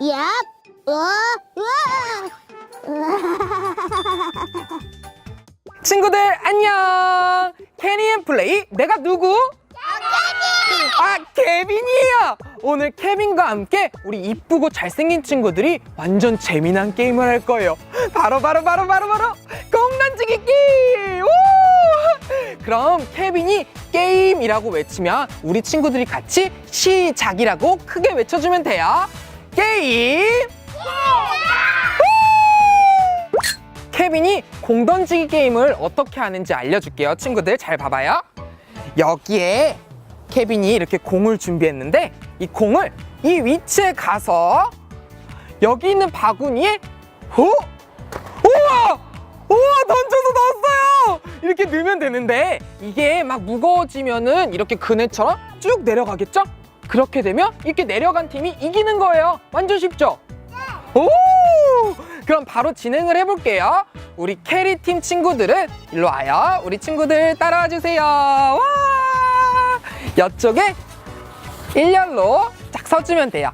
얍! 우와! 우와! 친구들 안녕 캐니앤 플레이 내가 누구? 아 케빈이에요 오늘 케빈과 함께 우리 이쁘고 잘생긴 친구들이 완전 재미난 게임을 할 거예요 바로 바로 바로 바로 바로 공 던지기 게임 오! 그럼 케빈이 게임이라고 외치면 우리 친구들이 같이 시작이라고 크게 외쳐주면 돼요 게임 케빈이 공 던지기 게임을 어떻게 하는지 알려줄게요. 친구들 잘 봐봐요. 여기에 케빈이 이렇게 공을 준비했는데 이 공을 이 위치에 가서 여기 있는 바구니에 어? 우와! 우와 던져서 넣었어요! 이렇게 넣으면 되는데 이게 막 무거워지면은 이렇게 그네처럼 쭉 내려가겠죠? 그렇게 되면 이렇게 내려간 팀이 이기는 거예요. 완전 쉽죠? 오! 그럼 바로 진행을 해볼게요. 우리 캐리 팀 친구들은 일로 와요. 우리 친구들 따라와 주세요. 와! 이쪽에 일렬로 쫙 서주면 돼요.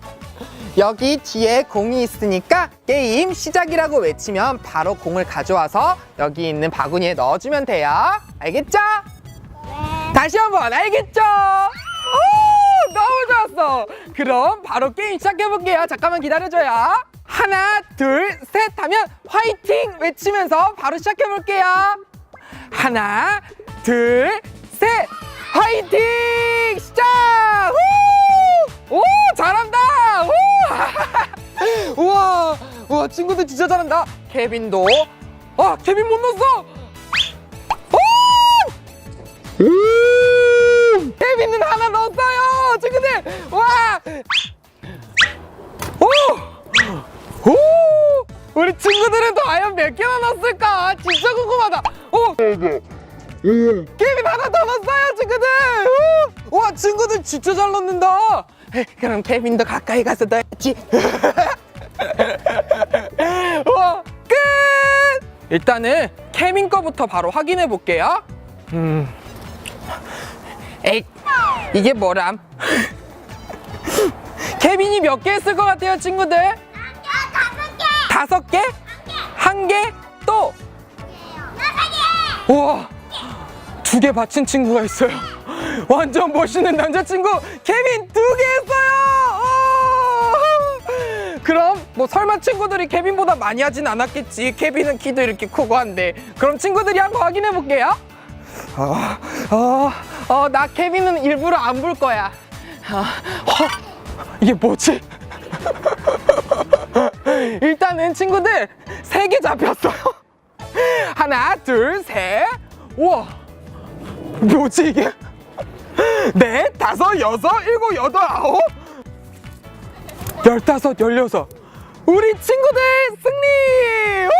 여기 뒤에 공이 있으니까 게임 시작이라고 외치면 바로 공을 가져와서 여기 있는 바구니에 넣어주면 돼요. 알겠죠? 다시 한번 알겠죠? 오, 너무 좋았어. 그럼 바로 게임 시작해 볼게요. 잠깐만 기다려줘요. 하나, 둘, 셋 하면 화이팅 외치면서 바로 시작해 볼게요. 하나, 둘, 셋, 화이팅! 시작! 우! 오, 잘한다! 우! 우와, 우와, 친구들 진짜 잘한다. 케빈도, 아, 케빈 못 넣었어. 오! 음! 케빈은 하나 넣었어요 친구들 와 오! 오! 우리 친구들은 과연 몇 개나 넣었을까 진짜 궁금하다 오! 케빈 하나 더 넣었어요 친구들 오! 와 친구들 진짜 잘 넣는다 에, 그럼 케빈도 가까이 가서 넣어야지 와 끝! 일단은 케빈 거부터 바로 확인해 볼게요 음. 에이, 이게 뭐람? 케빈이 몇 개 했을 것 같아요, 친구들? 다섯 개? 한 개? 또? 우와, 두 개 받친 친구가 있어요. 완전 멋있는 남자친구, 케빈 두 개 했어요! 오! 그럼 뭐 설마 친구들이 케빈보다 많이 하진 않았겠지. 케빈은 키도 이렇게 크고 한데. 그럼 친구들이 한번 확인해 볼게요. 어, 어, 어, 나 케빈은 일부러 안 볼 거야. 어, 어, 이게 뭐지? 일단은 친구들 세 개 잡혔어요. 하나, 둘, 셋. 우와, 뭐지 이게? 넷, 다섯, 여섯, 일곱, 여덟, 아홉, 열다섯, 열여섯. 우리 친구들 승리! 우!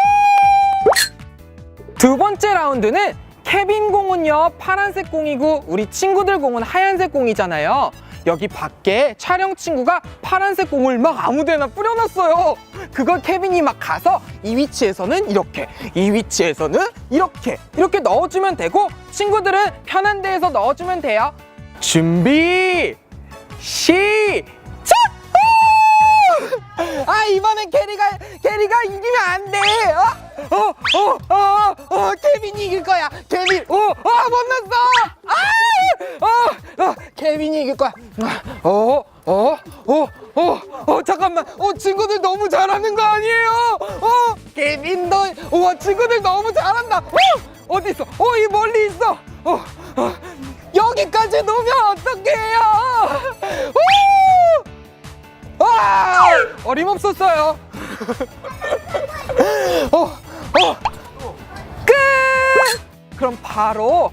두 번째 라운드는 케빈 공은요 파란색 공이고 우리 친구들 공은 하얀색 공이잖아요. 여기 밖에 촬영 친구가 파란색 공을 막 아무데나 뿌려놨어요. 그걸 케빈이 막 가서 이 위치에서는 이렇게, 이 위치에서는 이렇게, 이렇게 넣어주면 되고 친구들은 편한 데에서 넣어주면 돼요. 준비, 시작! 우! 아 이번엔 캐리가 캐리가 이기면 안 돼. 어? 어, 어, 어, 어, 케빈이 이길 거야. 케빈, 어, 어, 못 넣었어. 아, 어, 어, 케빈이 이길 거야. 어, 어, 어, 어, 어, 잠깐만. 어, 친구들 너무 잘하는 거 아니에요? 어, 케빈도, 와, 친구들 너무 잘한다. 어, 어디 있어? 어, 이 멀리 있어. 어, 어, 여기까지 놓으면 어떡해요? 오! 와! 어림없었어요. 어, 어, 끝! 그럼 바로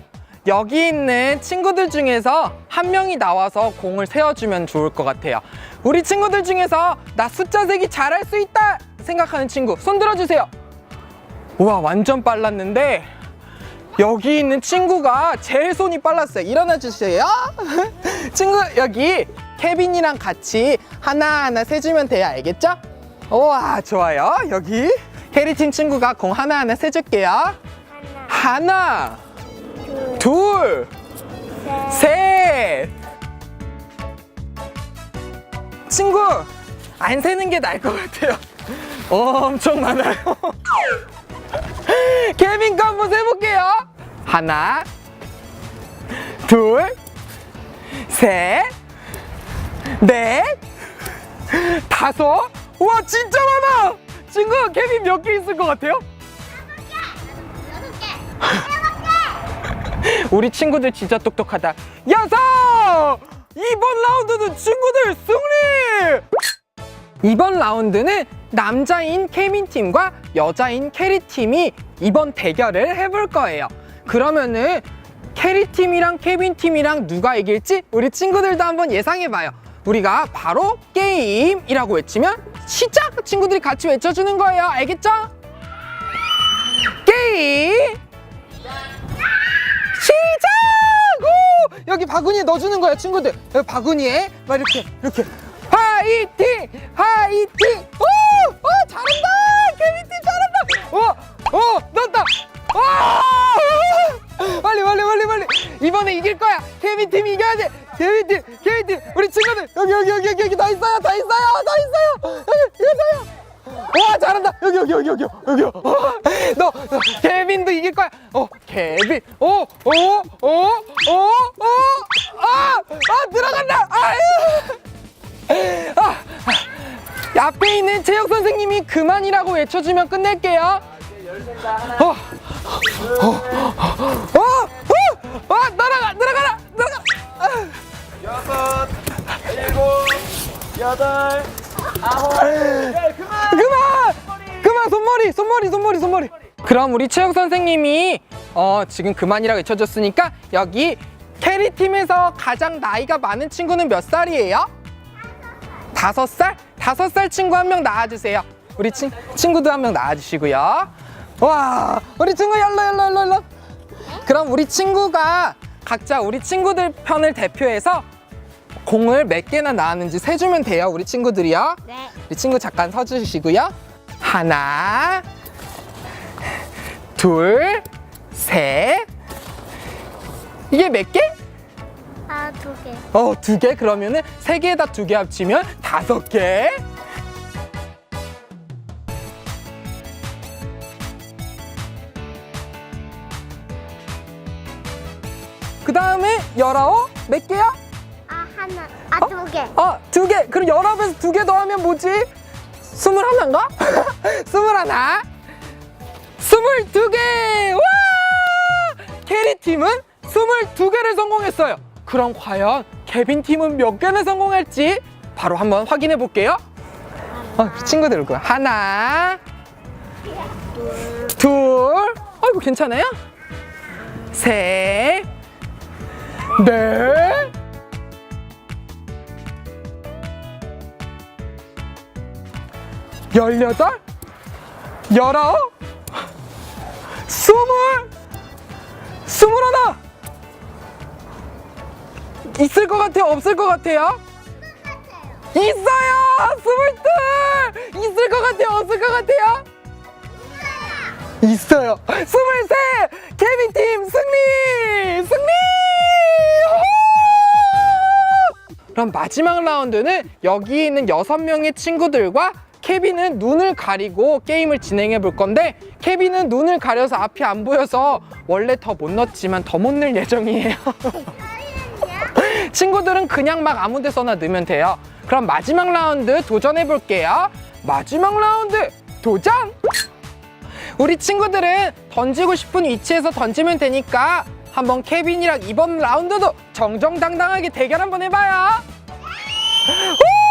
여기 있는 친구들 중에서 한 명이 나와서 공을 세워주면 좋을 것 같아요. 우리 친구들 중에서 나 숫자 세기 잘할 수 있다 생각하는 친구 손 들어주세요. 우와, 완전 빨랐는데 여기 있는 친구가 제일 손이 빨랐어요. 일어나 주세요. 친구 여기 케빈이랑 같이 하나하나 세주면 돼요. 알겠죠? 우와 좋아요. 여기 캐리팀 친구가 공 하나하나 세줄게요. 하나, 둘, 셋. 친구 안 세는 게 나을 것 같아요. 엄청 많아요. 케빈 거 한번 세볼게요. 하나, 둘, 셋, 넷, 다섯. 와 진짜 많아. 친구 케빈 몇 개 있을 것 같아요? 우리 친구들 진짜 똑똑하다. 여섯! 이번 라운드는 친구들 승리! 이번 라운드는 남자인 케빈 팀과 여자인 캐리 팀이 이번 대결을 해볼 거예요. 그러면은 캐리 팀이랑 케빈 팀이랑 누가 이길지 우리 친구들도 한번 예상해봐요. 우리가 바로 게임이라고 외치면 시작! 친구들이 같이 외쳐주는 거예요. 알겠죠? 게임! 시작! 오! 여기 바구니에 넣어주는 거예요, 친구들. 여기 바구니에 막 이렇게 이렇게 화이팅! 화이팅! 오! 오! 잘한다! 케빈팀 잘한다! 오! 오! 넣었다! 와! 빨리 빨리 빨리 빨리 이번에 이길 거야 케빈 팀이 이겨야 돼 케빈 팀 케빈 팀 우리 친구들 여기 여기 여기 여기 여기 다 있어요 다 있어요 다 있어요 여기 있어요 와 잘한다. 여기 여기 여기 여기 여기요 너, 너 케빈도 이길 거야. 어 케빈. 어, 오오오오오아아 들어간다. 아유. 아, 아, 앞에 있는 체육 선생님이 그만이라고 외쳐주면 끝낼게요. 어, 어, 어, 어, 어, 날아가, 날아가라, 날아가. 아, 여섯, 일곱, 여덟, 아홉. 야, 그만, 손머리, 손머리, 손머리, 손머리. 그럼 우리 체육 선생님이 어 지금 그만이라고 외쳐줬으니까 여기 캐리 팀에서 가장 나이가 많은 친구는 몇 살이에요? 다섯 살? 다섯 살 친구 한 명 나와주세요. 우리 친, 친구도 한 명 나와주시고요. 와, 우리 친구 열로 열로 열로 열로. 그럼 우리 친구가 각자 우리 친구들 편을 대표해서 공을 몇 개나 나왔는지 세주면 돼요. 우리 친구들이요. 네. 우리 친구 잠깐 서주시고요. 하나, 둘, 셋. 이게 몇 개? 아, 두 개. 어, 두 개? 그러면은 세 개에다 두 개 합치면 다섯 개. 그 다음에 열아홉? 몇 개야? 아, 하나. 아, 두 개. 어, 두 개. 그럼 열아홉에서 두 개 더하면 뭐지? 스물하나인가? 스물하나. 스물두 개. 와! 캐리 팀은 스물두 개를 성공했어요. 그럼 과연 케빈 팀은 몇 개나 성공할지 바로 한번 확인해 볼게요. 어, 친구들 그 하나, 둘, 아이고 괜찮아요? 셋, 넷. 열여덟, 열아홉, 스물, 스물하나. 있을 것 같아요? 없을 것 같아요? 있어요! 스물둘! 있을 것 같아요? 없을 것 같아요? 있어요! 스물셋! 케빈 팀 승리! 승리! 후! 그럼 마지막 라운드는 여기 있는 여섯 명의 친구들과 케빈은 눈을 가리고 게임을 진행해 볼 건데 케빈은 눈을 가려서 앞이 안 보여서 원래 더 못 넣었지만 더 못 넣을 예정이에요. 친구들은 그냥 막 아무 데서나 넣으면 돼요. 그럼 마지막 라운드 도전해 볼게요. 마지막 라운드 도전! 우리 친구들은 던지고 싶은 위치에서 던지면 되니까 한번 케빈이랑 이번 라운드도 정정당당하게 대결 한번 해봐요. 오!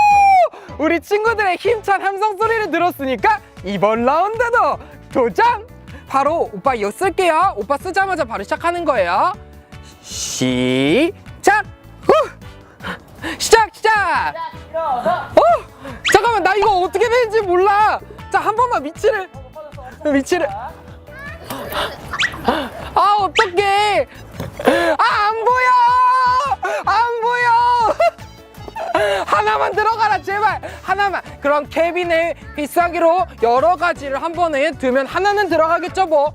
우리 친구들의 힘찬 함성 소리를 들었으니까 이번 라운드도 도전! 바로 오빠 이거 쓸게요. 오빠 쓰자마자 바로 시작하는 거예요. 시작! 후! 시작 시작! 어? 잠깐만 나 이거 어떻게 되는지 몰라. 자 한 번만 위치를 위치를 아 어떡해 아 안 보여 하나만 들어가라 제발 하나만 그럼 케빈의 비싸기로 여러 가지를 한 번에 두면 하나는 들어가겠죠 뭐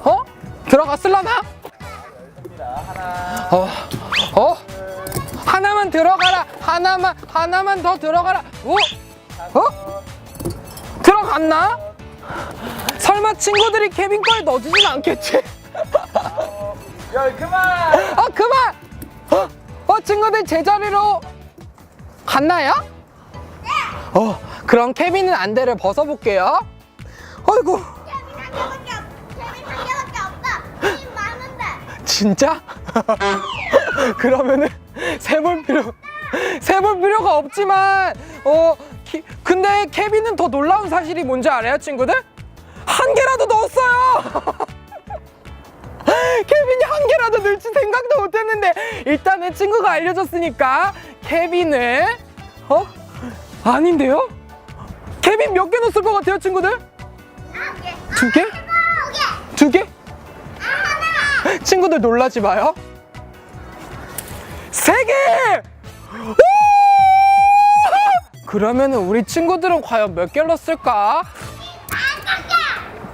어? 들어갔을라나? 어? 어? 하나만 들어가라. 하나만 하나만 더 들어가라. 오, 어? 들어갔나? 설마 친구들이 케빈 거에 넣어주진 않겠지? 열 그만. 어 그만! 어, 어 친구들 제자리로 갔나요? 어 그럼 케빈은 안대를 벗어볼게요. 많은데. 진짜? 그러면은 세볼 필요 세볼 필요가 없지만 어 키- 근데 케빈은 더 놀라운 사실이 뭔지 알아요 친구들? 한 개라도 넣었어요. 일단은 친구가 알려줬으니까 케빈은 어 아닌데요? 케빈 몇 개 넣었을 것 같아요 친구들? 한 개. 두 개? 두 개. 두 개? 친구들 놀라지 마요. 세 개! 오! 그러면은 우리 친구들은 과연 몇 개를 넣었을까?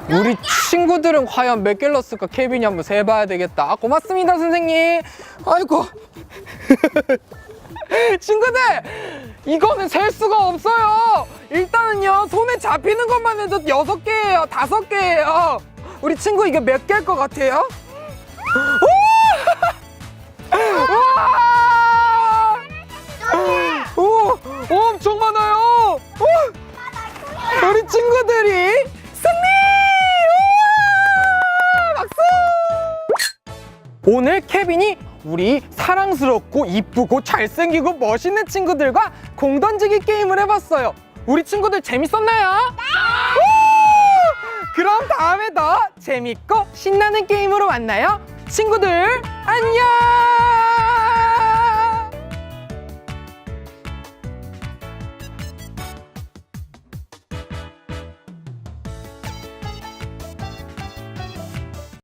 우리 친구들은 과연 몇 개를 넣었을까? 케빈이 한번 세봐야 되겠다. 아, 고맙습니다, 선생님. 아이고. 친구들, 이거는 셀 수가 없어요. 일단은요, 손에 잡히는 것만 해도 여섯 개예요, 다섯 개예요. 우리 친구 이게 몇 개일 것 같아요? 오! 오! 오, 엄청 많아요. 오! 우리 친구들이 오늘 케빈이 우리 사랑스럽고 이쁘고 잘생기고 멋있는 친구들과 공 던지기 게임을 해봤어요. 우리 친구들 재밌었나요? 네! 그럼 다음에 더 재밌고 신나는 게임으로 만나요. 친구들 안녕!